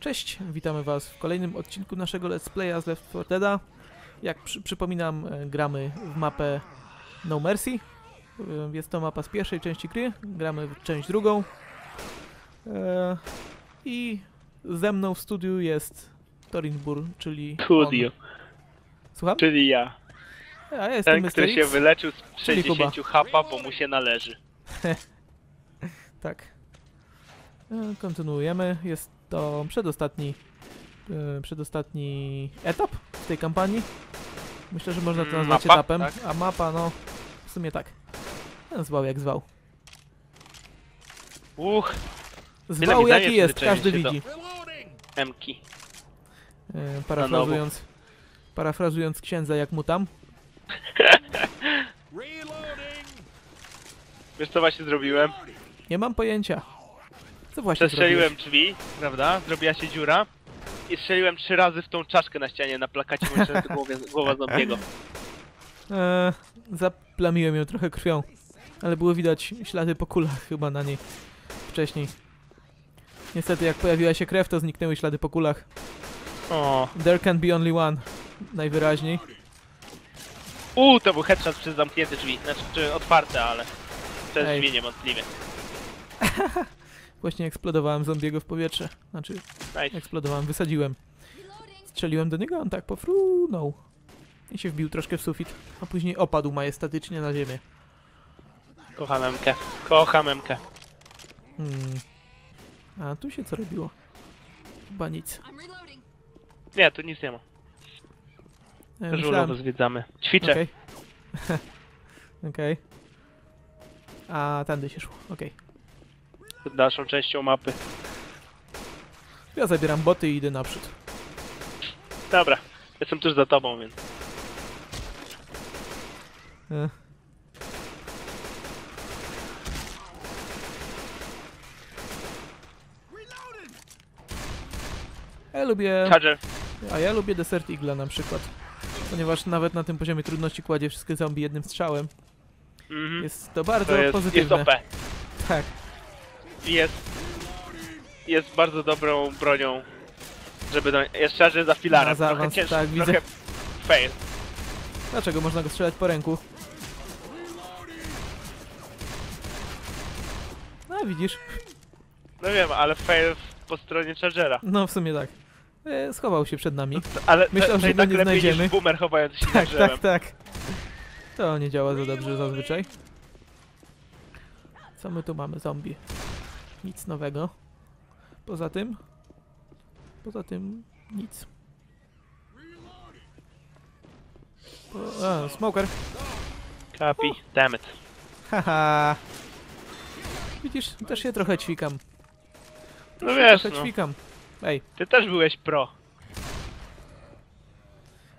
Cześć, witamy Was w kolejnym odcinku naszego Let's Playa z Left 4 Dead'a. Jak przy, przypominam, e, gramy w mapę No Mercy. E, Jest to mapa z pierwszej części gry, gramy w część drugą. E, I ze mną w studiu jest Torinbur, czyli Studio. Słucham? czyli ja. A ja jestem Ten, Mr. który się X. wyleczył z Czyli Kuba. 60 hapa, bo mu się należy. Tak. E, Kontynuujemy. Jest to przedostatni, e, przedostatni etap w tej kampanii. Myślę, że można to Mm, nazwać mapa, etapem. tak? A mapa, no, w sumie tak. No, Zwał jak zwał. Uch, Zwał jaki jest, każdy widzi. Emki. E, Parafrazując, parafrazując księdza jak mu tam. Wiesz co właśnie zrobiłem? Nie mam pojęcia. Co właśnie Przestrzeliłem drzwi, prawda? Zrobiła się dziura. I strzeliłem trzy razy w tą czaszkę na ścianie na plakacie mającym głowie, głowa zombiego. E, zaplamiłem ją trochę krwią. Ale było widać ślady po kulach chyba na niej wcześniej. Niestety jak pojawiła się krew, to zniknęły ślady po kulach. O. There can be only one. Najwyraźniej. Uuu, to był headshot przez zamknięte drzwi. Znaczy, czy otwarte, ale przez Ej. drzwi niewątpliwie. Właśnie eksplodowałem zombiego w powietrze. Znaczy, Nice. eksplodowałem, wysadziłem. Strzeliłem do niego, on tak pofrunął. I się wbił troszkę w sufit, a później opadł majestatycznie na ziemię. Kocham Emkę. Kocham Emkę. Hmm. A tu się co robiło? Chyba nic. Nie, tu nic nie ma. E, Żulowo myślałem... zwiedzamy. Ćwiczę. Okej. Okej. A, tędy się szło, okej. Dalszą częścią mapy. Ja zabieram boty i idę naprzód. Dobra. Jestem tuż za tobą, więc. E. Ja lubię, Charger. a ja lubię Desert Eagle na przykład. Ponieważ nawet na tym poziomie trudności kładzie wszystkie zombie jednym strzałem. Mhm. Jest to bardzo To jest, jest pozytywne. OP. Tak. Jest. Jest bardzo dobrą bronią. Żeby do. Jest Charger za filarem. Na Trochę ciężko. tak, widzę. trochę fail. Dlaczego można go strzelać po ręku? No widzisz. No wiem, ale fail po stronie Chargera. No w sumie tak. E, schował się przed nami. Ale Myślał, to, że to i go tak nie lepiej znajdziemy. niż boomer chowający się za Tak, drzewem. tak, tak. To nie działa za dobrze zazwyczaj. Co my tu mamy? Zombie. Nic nowego. Poza tym... Poza tym... Nic. Po, a, smoker. Kapi. Damn it. Haha. Widzisz, też się trochę ćwikam. No wiesz, Trochę no. ćwikam. Ej, Ty też byłeś pro.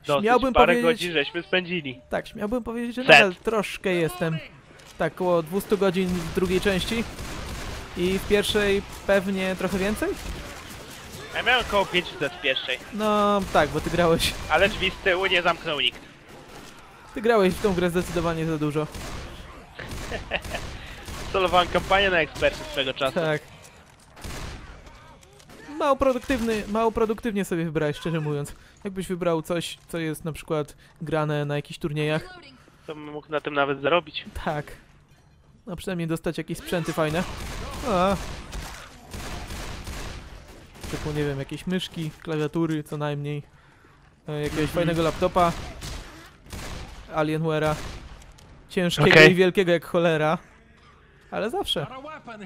Dosyć, śmiałbym parę powiedzieć... godzin żeśmy spędzili. Tak, śmiałbym powiedzieć, że Set. nadal troszkę jestem. Tak, około 200 godzin w drugiej części. I w pierwszej pewnie trochę więcej? Ja miałem około 500 w pierwszej. No tak, bo ty grałeś. Ale drzwi z tyłu nie zamknął nikt. Ty grałeś w tą grę zdecydowanie za dużo. Solowałem kampanię na eksperty swego czasu. Tak. Mało produktywny, mało produktywnie sobie wybrałeś, szczerze mówiąc. Jakbyś wybrał coś, co jest na przykład grane na jakichś turniejach. To bym mógł na tym nawet zarobić. tak. No przynajmniej dostać jakieś sprzęty fajne. A. Typu, nie wiem, jakieś myszki, klawiatury co najmniej. E, jakiegoś fajnego laptopa. Alienware'a. Ciężkiego Okej. i wielkiego jak cholera. Ale zawsze.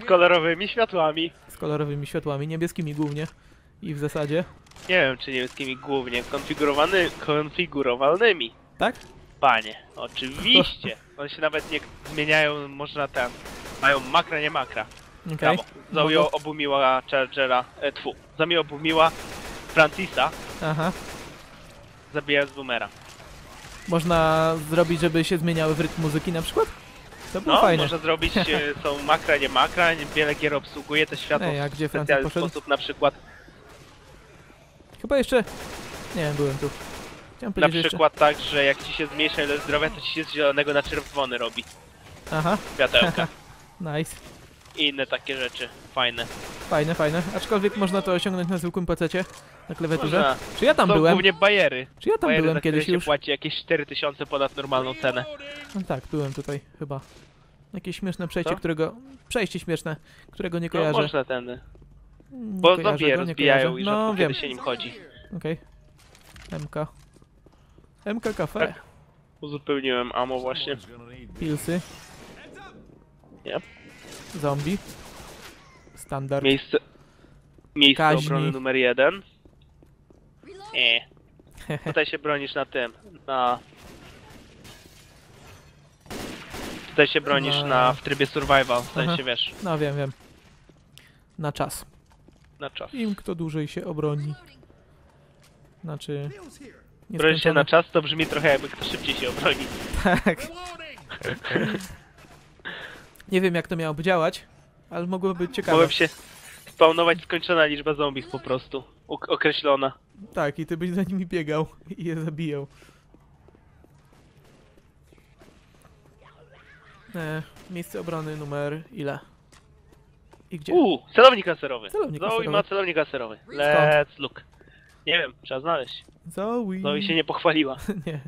Z kolorowymi światłami. Z kolorowymi światłami, niebieskimi głównie. I w zasadzie. Nie wiem, czy niebieskimi głównie. Konfigurowany, konfigurowalnymi. Tak? Panie, oczywiście. One się nawet nie zmieniają, można ten. Mają makra, nie makra. Brawo. Zoe obumiła Chargera, e, tfu. Zoe obumiła Francisa, Aha. zabijając boomera. Można zrobić, żeby się zmieniały w rytm muzyki na przykład? To było No, fajne. można zrobić, e, są makra, nie makra, wiele gier obsługuje te światło Ej, a gdzie w specjalny poszedł? sposób, na przykład, Chyba jeszcze... Nie, byłem tu. Chciałem na powiedzieć, że przykład tak, że jak ci się zmniejsza ile zdrowia, to ci się z zielonego na czerwony robi jeszcze... Aha, światełka. nice. I inne takie rzeczy fajne. Fajne, fajne. Aczkolwiek można to osiągnąć na zwykłym pececie, na klawiaturze. Można. Czy ja tam to byłem? głównie bajery. Czy ja tam bajery, byłem kiedyś już? płaci jakieś 4000 ponad normalną cenę. No tak, byłem tutaj chyba. Jakieś śmieszne przejście, Co? którego... Przejście śmieszne, którego nie No kojarzę. można ten. Nie Bo zombie je rozbijają i No wiem, kiedy się nim chodzi. okej. MK. MK Cafe, Tak. Uzupełniłem ammo właśnie. pilsy. Yep. Zombie. Standard. Miejsce... Miejsce Kaźni. obrony numer jeden. Nie. Tutaj się bronisz na tym. Na... Tutaj się bronisz Na- na, w trybie survival, w sensie Aha. wiesz, No wiem, wiem. Na czas. na czas. Im kto dłużej się obroni. Znaczy... Bronisz się na nieskończone. czas, to brzmi trochę jakby kto szybciej się obroni. Tak. Nie wiem jak to miałoby działać, ale mogłoby być ciekawe. Mogłem się spawnować skończona liczba zombies po prostu. Określona. Tak, i ty byś za nimi biegał i je zabijał. E, miejsce obrony numer ile? I gdzie? Uuu, celownik laserowy. Celownik Zoe laserowy. ma celownik laserowy. Let's look. Nie wiem, trzeba znaleźć. Zoe. Zoe się nie pochwaliła. nie,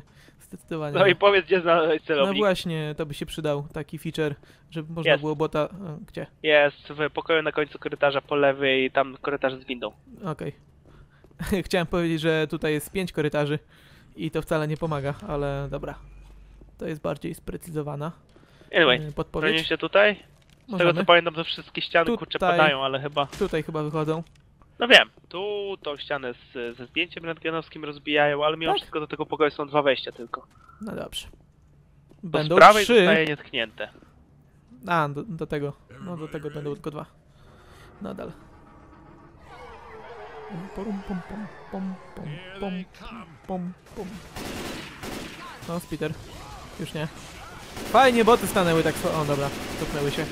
zdecydowanie. Zoe nie. powiedz gdzie znaleźć No celownik. właśnie, to by się przydał taki feature, żeby można Jest. było bota... E, gdzie? Jest w pokoju na końcu korytarza po lewej, tam korytarz z windą. Okej. Chciałem powiedzieć, że tutaj jest pięć korytarzy i to wcale nie pomaga, ale dobra. To jest bardziej sprecyzowana Anyway, e, bronimy podpowiedź. się tutaj. Z tego co Możemy. pamiętam to wszystkie ściany kurcze Tutaj. padają, ale chyba... Tutaj chyba wychodzą. No wiem, tu tą ścianę z, ze zdjęciem rentgenowskim rozbijają, ale mimo tak? wszystko do tego pokoju są dwa wejścia tylko. No dobrze. Będą z prawej trzy. zostaje nietknięte. A, do, do, tego. No do tego będą tylko dwa. Nadal. Pum. No, Peter. Już nie. Fajnie, boty stanęły tak... O, dobra. Cofnęły się.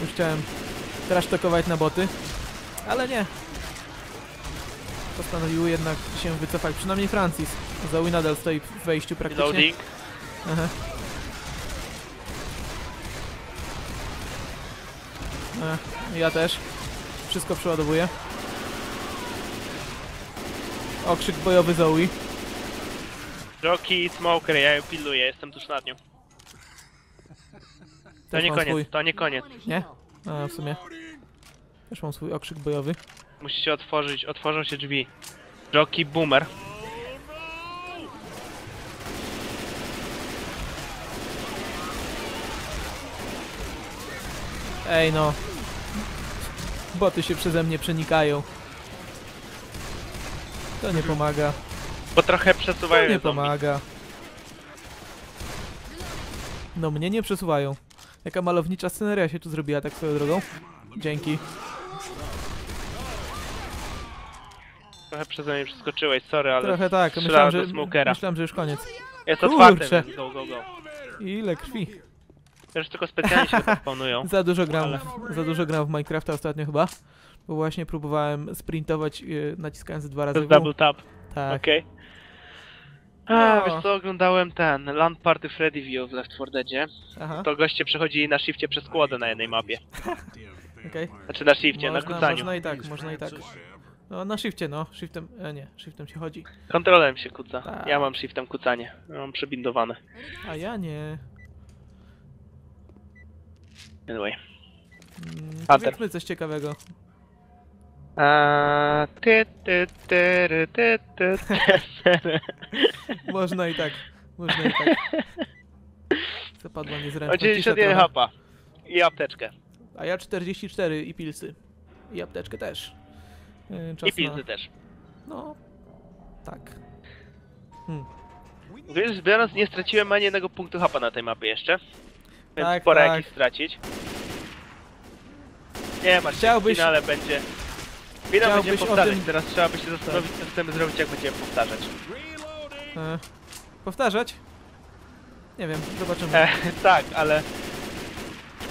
Już chciałem teraz na boty. Ale nie. Postanowiły jednak się wycofać. Przynajmniej Francis. Zoe nadal stoi w wejściu praktycznie. Reloading. Aha. E, ja też. Wszystko przeładowuję. Okrzyk bojowy Zoe. Rocky, Smoker, ja ją pilnuję, jestem tuż nad nią. To Też nie mam koniec, swój. to nie koniec. Nie? A, w sumie. Też mam swój okrzyk bojowy. Musicie otworzyć, otworzą się drzwi. Rocky, Boomer. Ej no. Boty się przeze mnie przenikają. To nie pomaga. Bo trochę To przesuwają nie je zombie. pomaga. No mnie nie przesuwają. Jaka malownicza sceneria się tu zrobiła tak swoją drogą. Dzięki. Trochę przeze mnie przeskoczyłeś, sorry, ale Trochę tak. Myślałem, że, Smokera. myślałem, że już koniec. Jest Kurczę. więc go, go, go. Ile krwi. Też tylko specjalnie się spawnują. Za dużo gram, za dużo gram w Minecrafta ostatnio chyba. Bo właśnie próbowałem sprintować yy, naciskając dwa razy To w. jest double tap, Tak. okej. A, No. wiesz co, oglądałem ten, Land Party Freddy View w Left 4 Deadzie. Aha, To goście przechodzili na shifcie przez kłodę na jednej mapie. okej. Znaczy na shifcie, na Można, kucaniu. można i tak, można i tak. No na shifcie, no. Shiftem, e, nie, shiftem się chodzi. Kontrolem się kuca. Tak. Ja mam shiftem kucanie. Ja mam przebindowane. A ja nie. Anyway. Mm, powiedzmy coś ciekawego. A, ty, ty, ty, ry, ty, ty, ty. Można i tak. Można i tak. Zapadła niezręczna O cisza 91 trochę. hapa. I apteczkę. A ja 44 i pilsy. I apteczkę też. Yy, czas I pilzy Na... też. No. Tak. Więc biorąc, nie straciłem ani jednego punktu hapa na tej mapie jeszcze. Więc Tak, pora tak. jakiś stracić. Nie ma, Chciałbyś- w finale będzie... Finał o powtarzać, tym- teraz trzeba by się zastanowić, co chcemy zrobić, jak będziemy powtarzać. E, powtarzać? Nie wiem, zobaczymy. E, tak, ale...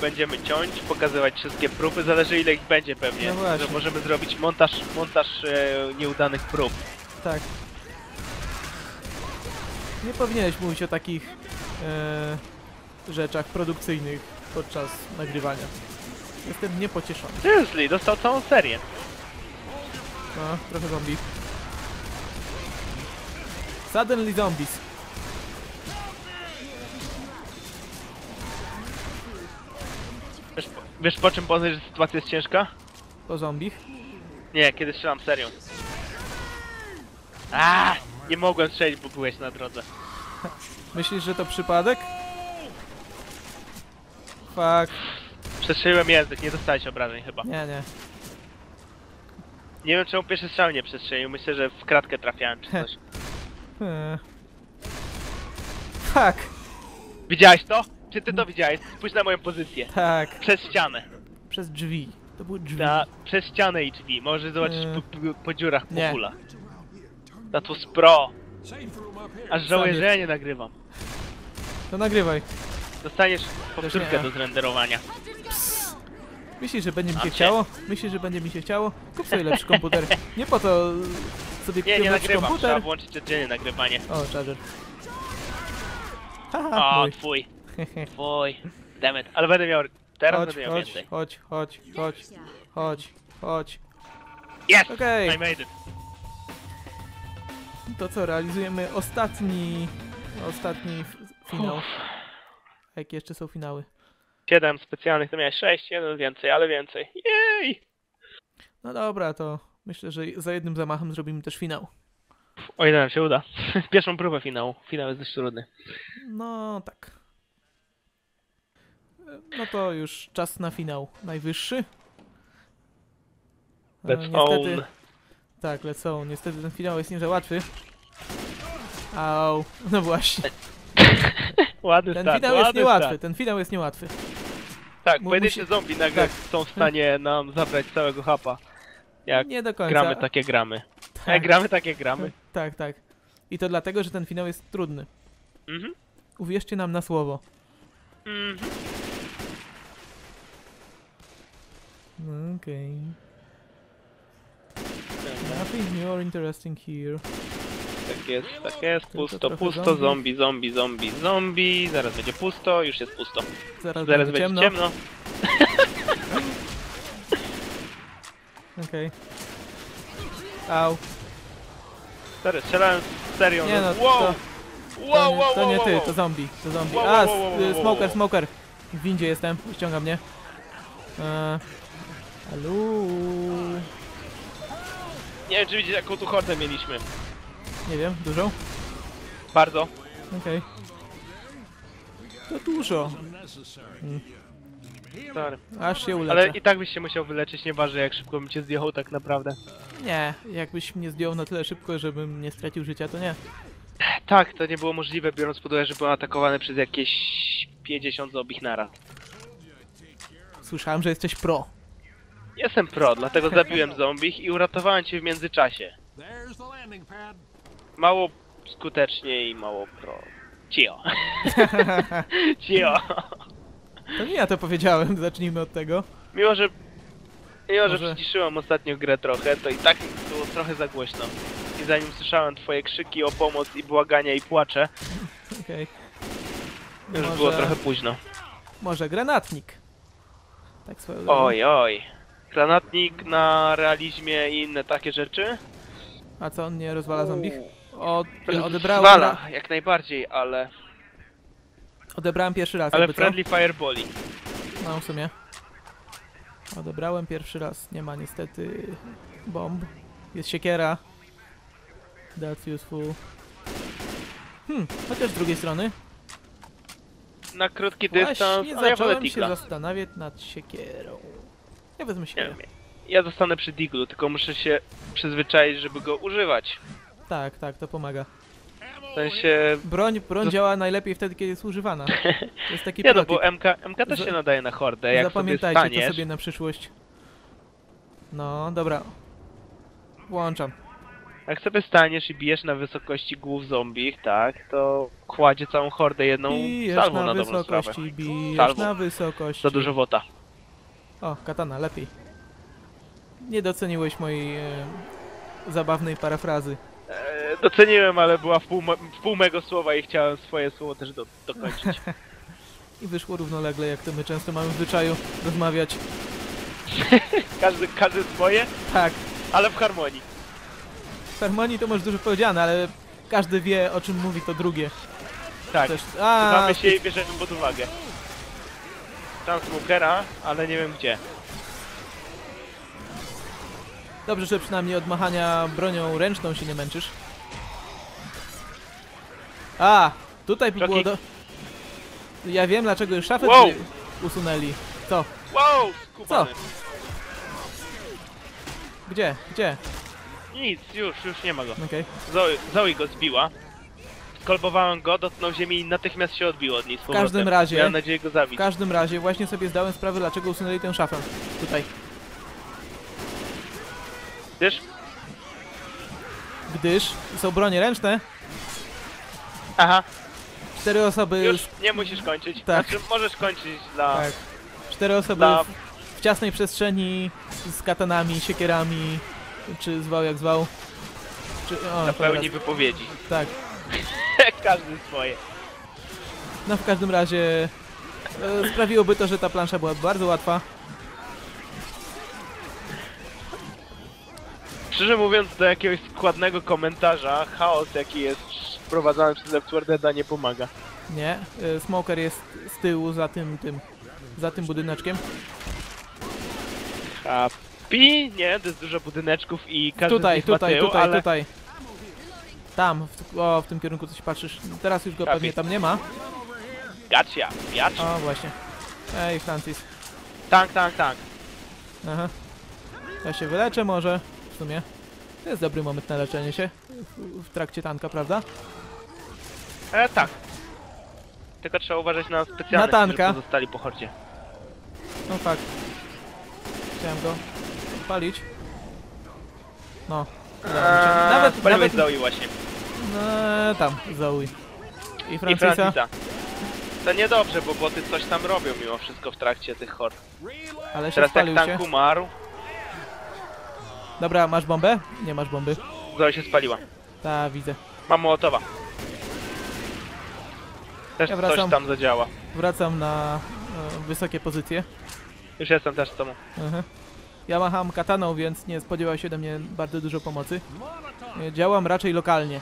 Będziemy ciąć, pokazywać wszystkie próby, zależy ile ich będzie pewnie. No właśnie. że możemy zrobić montaż, montaż e, nieudanych prób. Tak. Nie powinieneś mówić o takich e, rzeczach produkcyjnych podczas nagrywania. Jestem niepocieszony. Seriously, dostał całą serię. No, trochę zombie. Suddenly zombies. Wiesz, po- czym poznać, że sytuacja jest ciężka? Po zombich. Nie, kiedy strzelam serią. A, nie mogłem strzelić, bo byłeś na drodze. Myślisz, że to przypadek? Fuck. Przestrzeliłem język, nie dostałeś obrażeń chyba. Nie, nie. Nie wiem czemu pierwszy strzał nie przestrzelił, myślę, że w kratkę trafiałem czy coś. Eee. Fuck. Widziałeś to? Czy ty to widziałeś? Spójrz na moją pozycję. Tak. Przez ścianę. Przez drzwi. To były drzwi. Ta, przez ścianę i drzwi. Może zobaczysz Nie. po, po, po dziurach, po Nie. kulach. That was pro. Aż żałuję, że ja nie nagrywam. To nagrywaj. Dostaniesz nie. powtórkę do zrenderowania. Myślisz, że będzie mi się Mam cię. chciało? Myślisz, że będzie mi się chciało? Kup sobie lepszy komputer. Nie po to sobie Nie, kupiłem nie lepszy nagrywam. Trzeba komputer. włączyć codziennie nagrywanie. O, charger. Haha, O, mój. twój. Twój. Dammit. Ale będę miał... Teraz Chodź, będę miał chodź, więcej. chodź, chodź, chodź, chodź, chodź. Yes! Okej. I made it. To co, realizujemy ostatni, ostatni f- finał. Jakie jeszcze są finały? 7 specjalnych, to miałeś 6, jeden więcej, ale więcej. Jej! No dobra, to myślę, że za jednym zamachem zrobimy też finał. O ile nam się uda. Pierwszą próbę finału. Finał jest dość trudny. No tak. No to już czas na finał najwyższy. E, Let's own. Tak, let's own. Niestety ten finał jest nie za łatwy. Au, no właśnie. Ładny Ten start, finał jest ładny niełatwy, start. ten finał jest niełatwy. Tak, Mu- pojedyncze musi- zombie nagle tak. są w stanie nam zabrać całego hapa. Jak Nie do końca. gramy takie gramy. tak, Jak gramy takie gramy. tak, tak. I to dlatego, że ten finał jest trudny. Mhm. Uwierzcie nam na słowo. Mhm. Okej. Nothing more interesting here. Tak jest, tak jest, Tylko pusto, pusto, zombie. zombie, zombie, zombie. Zaraz będzie pusto, już jest pusto. Zaraz, Zaraz będzie będzie ciemno. ciemno. Okej. Au. Stary, strzelałem serią. Nie no, wow! to- wow, to, nie, wow, to nie wow, ty, wow. to zombie, to zombie. Wow, A, wow, wow, wow, wow, smoker, wow. smoker. W windzie jestem, ściąga mnie. Eee. Halo. Nie wiem, czy widzicie jaką tu hordę mieliśmy. Nie wiem, dużo? Bardzo. Okej. To dużo. Stary. Aż się uleczę. Ale i tak byś się musiał wyleczyć, nieważne jak szybko bym cię zdjął tak naprawdę. Nie, jakbyś mnie zdjął na tyle szybko, żebym nie stracił życia, to nie. Tak, to nie było możliwe, biorąc pod uwagę, że byłem atakowany przez jakieś 50 zombich naraz. Słyszałem, że jesteś pro. Jestem pro, dlatego zabiłem zombich i uratowałem cię w międzyczasie. Mało skutecznie i mało pro. Cio. Cio. To nie ja to powiedziałem, zacznijmy od tego. Mimo, że... Mimo, że Może- przyciszyłem ostatnio grę trochę, to i tak było trochę za głośno. I zanim słyszałem twoje krzyki o pomoc i błagania i płacze, Okej. już Może- było trochę późno. Może granatnik. Tak swoją. Oj, oj. Granatnik na realizmie i inne takie rzeczy? A co, on nie rozwala zombich? O, odebrałem, Zwala, jak najbardziej, ale... odebrałem pierwszy raz, Ale jakby co? friendly fireboli. No, w sumie. Odebrałem pierwszy raz. Nie ma niestety bomb. Jest siekiera. That's useful. Hmm, chociaż z drugiej strony. Na krótki dystans, Właśnie ale ja wolę się zastanawiać nad siekierą. Ja wezmę Nie siekierę. wiem, ja zostanę przy diglu, tylko muszę się przyzwyczaić, żeby go używać. Tak, tak, to pomaga. W sensie... Broń, broń Zas- działa najlepiej wtedy, kiedy jest używana. To jest taki Nie no, protip. bo MK, MK też Za- się nadaje na hordę, jak sobie Zapamiętajcie staniesz... to sobie na przyszłość. No, dobra. Włączam. Jak sobie staniesz i bijesz na wysokości głów zombich, tak, to kładzie całą hordę jedną Bijesz salwą na na dobrą sprawę. wysokości, bijesz Salwą. na wysokości. Za dużo wota. O, katana, lepiej. Nie doceniłeś mojej e, zabawnej parafrazy. E, doceniłem, ale była w pół, w pół mego słowa i chciałem swoje słowo też do, dokończyć. I wyszło równolegle, jak to my często mamy w zwyczaju rozmawiać. każdy, każdy swoje, Tak. ale w harmonii. W harmonii to może dużo powiedziane, ale każdy wie o czym mówi to drugie. Tak. Też, a, Znamy się i bierzemy pod uwagę. Tam smokera, ale nie wiem gdzie. Dobrze, że przynajmniej od machania bronią ręczną się nie męczysz. A, tutaj Joki. było do... Ja wiem dlaczego już szafę Wow. usunęli. Co? Wow, skubany. Gdzie? Gdzie? Nic, już, już nie ma go. Okej. Zoe, Zoe go zbiła. Skolbowałem go, dotknął ziemi i natychmiast się odbił od niej z powrotem. każdym razie- Miałem nadzieję go W zabić. każdym razie właśnie sobie zdałem sprawę dlaczego usunęli tę szafę. Tutaj. Wiesz? Gdyż są bronie ręczne, Aha, cztery osoby... już nie musisz kończyć. Tak. Znaczy, możesz kończyć dla... Tak. Cztery osoby Dla- w, w ciasnej przestrzeni z katanami, siekierami, czy zwał jak zwał. Czy, o, cholera, pełni wypowiedzi. Tak. Każdy swoje. No w każdym razie e, sprawiłoby to, że ta plansza była bardzo łatwa. Szczerze mówiąc, do jakiegoś składnego komentarza, chaos jaki jest wprowadzany przez Left 4 Deada nie pomaga. Nie, e, smoker jest z tyłu za tym, tym, za tym budyneczkiem. Happy? Nie, to jest dużo budyneczków i każdy z Tutaj, nich ma tutaj, tył, tutaj, ale... tutaj. Tam, w, o, w tym kierunku coś patrzysz. Teraz już go Kapi. pewnie tam nie ma. Gotcha, gotcha. O, właśnie. Ej, Francis. Tank, tank, tank. Aha. Ja się wyleczę może, w sumie. To jest dobry moment na leczenie się w, w trakcie tanka, prawda? E, tak. Tylko trzeba uważać na specjalnych, Na tanka. którzy pozostali po hordzie. No fakt. Chciałem go palić. No. Eee, Nawet, nawet, Zoe właśnie. No, tam, Zoe. I I Francisa. Francisa. To niedobrze, bo boty coś tam robią mimo wszystko w trakcie tych hord. ale się Teraz jak spalił tank się. umarł, Dobra, masz bombę? Nie masz bomby. Zoe się spaliła. Ta, widzę. Mam Mołotowa. Też Ja coś wracam. tam zadziała. Wracam na e, wysokie pozycje. Już jestem też z tobą. Aha. Ja macham kataną, więc nie spodziewał się ode mnie bardzo dużo pomocy. E, Działam raczej lokalnie.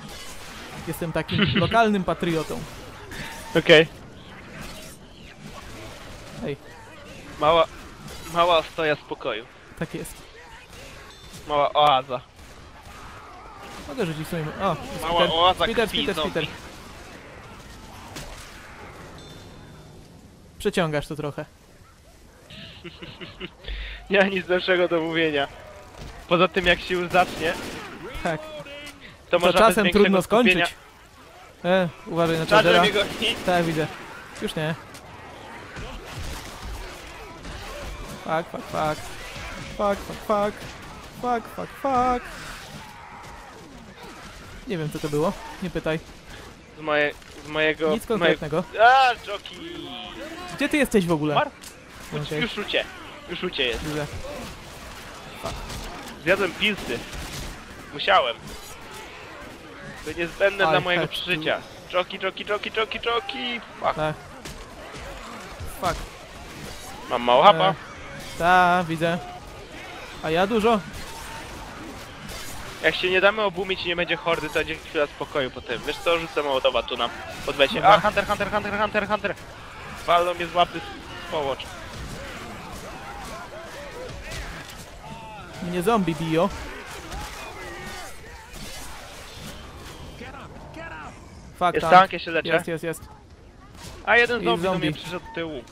Jestem takim lokalnym patriotą. Okej. Ej, Mała... Mała stoja spokoju. tak jest. Mała oaza. Mogę rzucić sobie... O, jest Mała Peter. oaza Peter, Peter. Peter. Przeciągasz to trochę. Nie ma nic lepszego do mówienia. Poza tym jak się już zacznie, Tak. to, To można bez czasem większego trudno skończyć. skupienia- E, uważaj na Charger Chargera. mnie goni. Tak, widzę. Już nie. Fuck, fuck, fuck. Fuck, fuck, fuck. Fuck, fuck, fuck. Nie wiem co to było. Nie pytaj. Z, moje, z mojego... Nic z mojego... konkretnego. A, Joki! Gdzie ty jesteś w ogóle? Mar- Okej, Już ucie. Już ucie jest. widzę. Zjadłem pilsy. Musiałem. To niezbędne I dla mojego przeżycia. Joki, joki, joki, joki, joki. Fuck. Tak. Fuck. Mam mało hapa. E, Ta, widzę. A ja dużo? Jak się nie damy obumić i nie będzie hordy, to będzie chwila spokoju potem. Wiesz co, rzucę Mołotowa tu na podwecie. A, Hunter, Hunter, Hunter, Hunter, Hunter. Walną mnie z łapy z połocz. Mnie zombie biją. Fuck, Jest tank. tank, ja się leczę. Jest, jest, jest. A jeden I zombie, do zombie. mnie przyszedł z tyłu.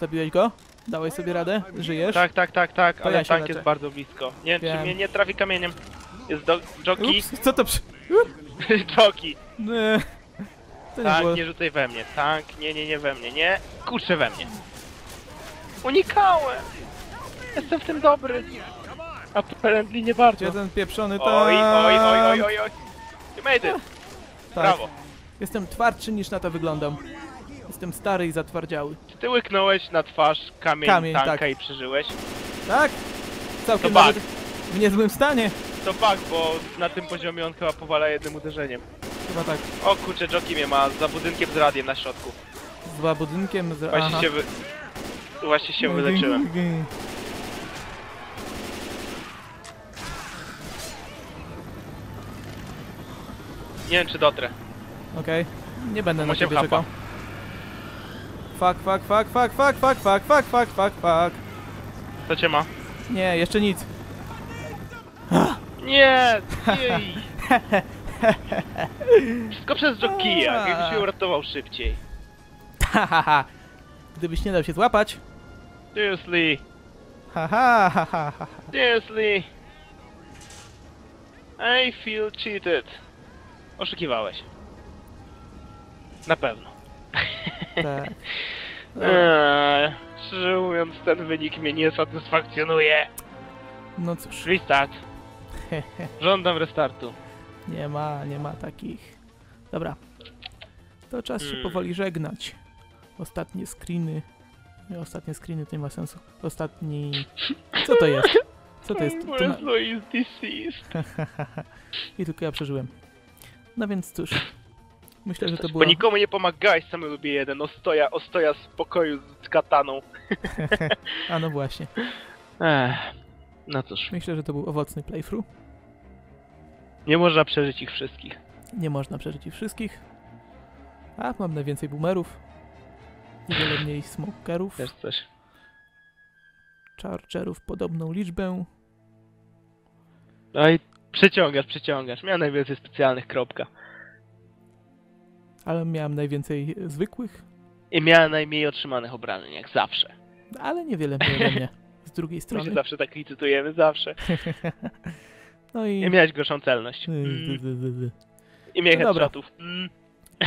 Zabiłeś go? Dałeś sobie radę? Żyjesz? Tak, tak, tak, tak, To ale ja się tank leczę. jest bardzo blisko. Nie wiem, czy Wiem. mnie nie trafi kamieniem. Jest do... Joki. Ups, co to przy... Joki. Nie. To nie Tank, było... nie rzucaj we mnie. Tank, nie, nie, nie we mnie, nie. Kurczę we mnie. Unikałem. Jestem w tym dobry. Apparently nie bardzo. Ten pieprzony tam? Oj, oj, oj, oj, oj, oj. You made it. Tak. Brawo. Jestem twardszy niż na to wyglądam. Jestem stary i zatwardziały. Czy ty łyknąłeś na twarz kamień, Kamień, tanka tak. i przeżyłeś? Tak? Całkiem To bug. w niezłym stanie. To bug, bo na tym poziomie on chyba powala jednym uderzeniem. Chyba tak. O kurczę, Joki mnie ma za budynkiem z radiem na środku. Z dwa budynkiem. Z... Właśnie aha. się wy... Właśnie się wyleczyłem. Nie wiem czy dotrę. Okej. Nie będę na ciebie hapa. czekał. Fuck, fuck, fuck, fuck, fuck, fuck, fuck, fuck, fuck, fuck, fuck. Co cię ma? Nie, jeszcze nic. Nie! Jej! Wszystko przez Jokija, jakbyś mnie uratował szybciej. Hahaha. Gdybyś nie dał się złapać. Seriously, Haha, ha, ha, ha. seriously. I feel cheated. Oszukiwałeś. Na pewno. Tak. Dobra. Eee, szczerze mówiąc, ten wynik mnie nie satysfakcjonuje. No cóż, Restart. Żądam restartu. nie ma, nie ma takich. Dobra. To czas się Hmm. powoli żegnać. Ostatnie screeny. Nie, ostatnie screeny to nie ma sensu. Ostatni... Co to jest? Co to jest? To na... I tylko ja przeżyłem. No więc cóż. Myślę, że to Bo było... nikomu nie pomagałeś, sam lubię jeden. Ostoja, ostoja z pokoju z kataną. A no właśnie. Ech, no cóż, Myślę, że to był owocny playthrough. nie można przeżyć ich wszystkich. Nie można przeżyć ich wszystkich. A, mam najwięcej boomerów. I wiele mniej smokerów. Też coś. Chargerów podobną liczbę. No i przeciągasz, przeciągasz. Miałem najwięcej specjalnych, kropka. Ale miałem najwięcej zwykłych. I miałem najmniej otrzymanych obrażeń, jak zawsze. Ale niewiele mniej ode mnie. Z drugiej My się strony. zawsze tak licytujemy, zawsze. No i... I miałeś gorszą celność. Mm. I miałem No headshotów. Mm.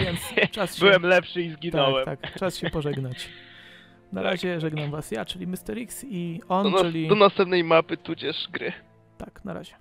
Więc czas się... Byłem lepszy i zginąłem. Tak, tak, czas się pożegnać. Na Tak. razie żegnam was ja, czyli Mr. X i Do, on, nas, czyli... do następnej mapy, tudzież gry. Tak, na razie.